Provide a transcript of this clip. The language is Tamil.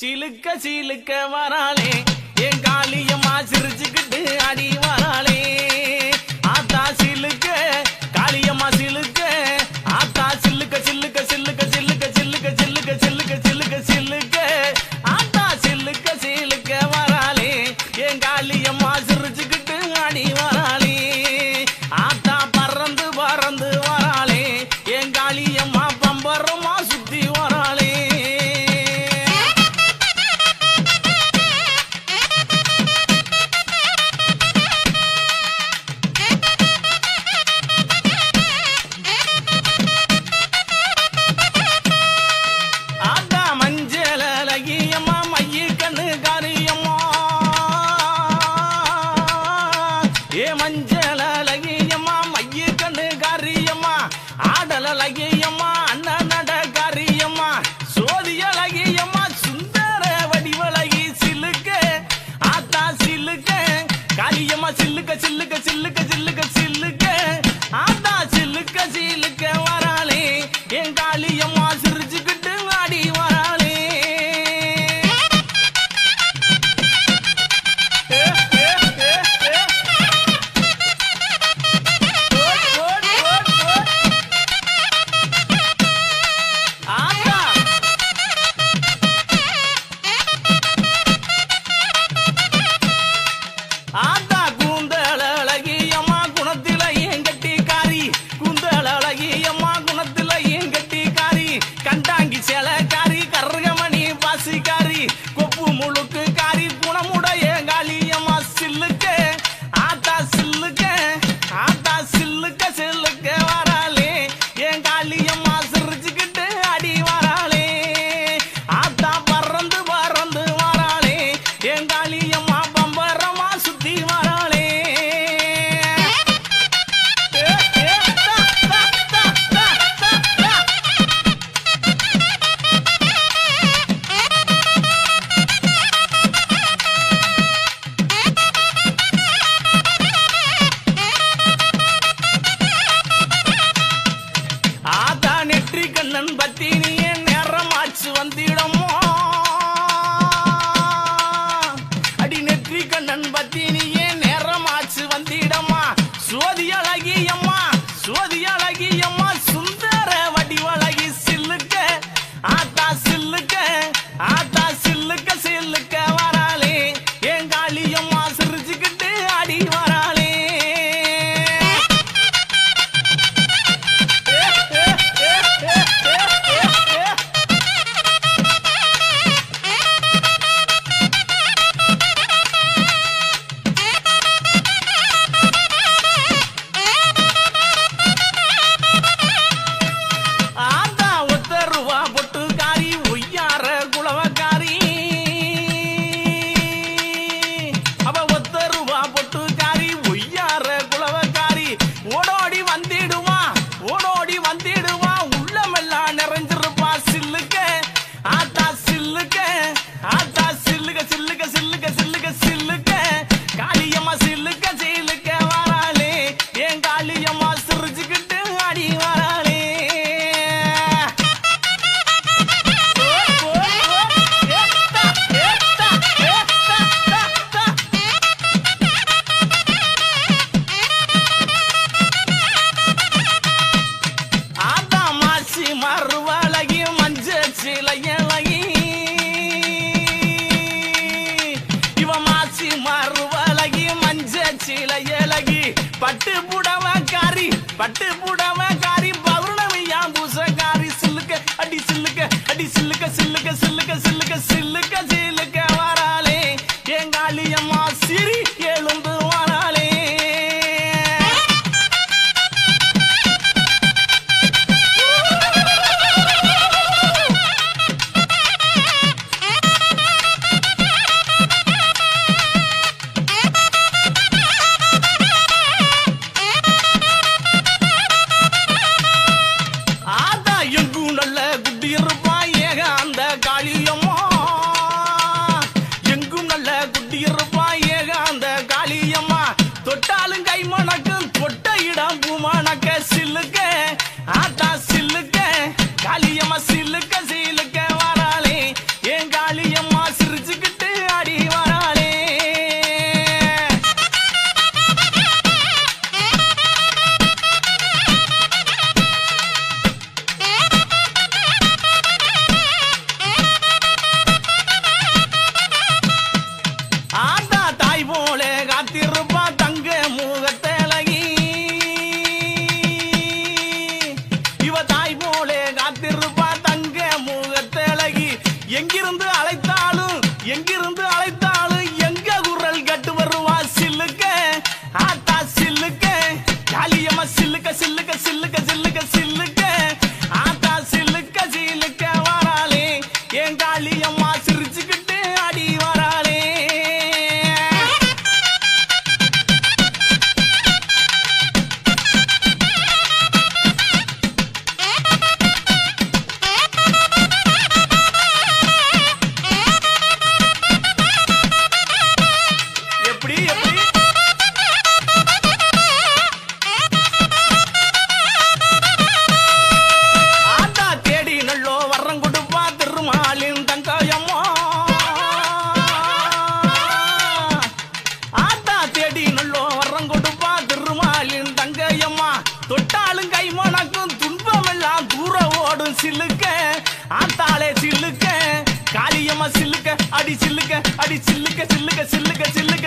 சிலுக்க சிலுக்க வராளே. என் காளியம்மா சிரிச்சுக்கிட்டு அடி வரா ஏ மஞ்சள் அழகியம்மா மைய கண்ணு காரியம்மா ஆடல் அழகிய பந்தயமா பம்பரமா சுத்தி வராளே. ஆத்தா நெற்றி கண்ணன் பத்தினியே நேரமாச்சு வந்திடம். காரி பட்டு புடவ காரி பட்டு புடவ காரி பௌர்ணமி யாம் பூச காரி சில்லுக்க அடி சில்லுக்க அடி சில்லுக்க சில்லுக்க சில்லுக்க சில்லுக்க சில்லுக்க அம்மா சிரிச்சுக்கிட்டு அடி அடி சில்லுக்க அடி சில்லுக்க சில்லுக்க சில்லுக்க சில்லுக்க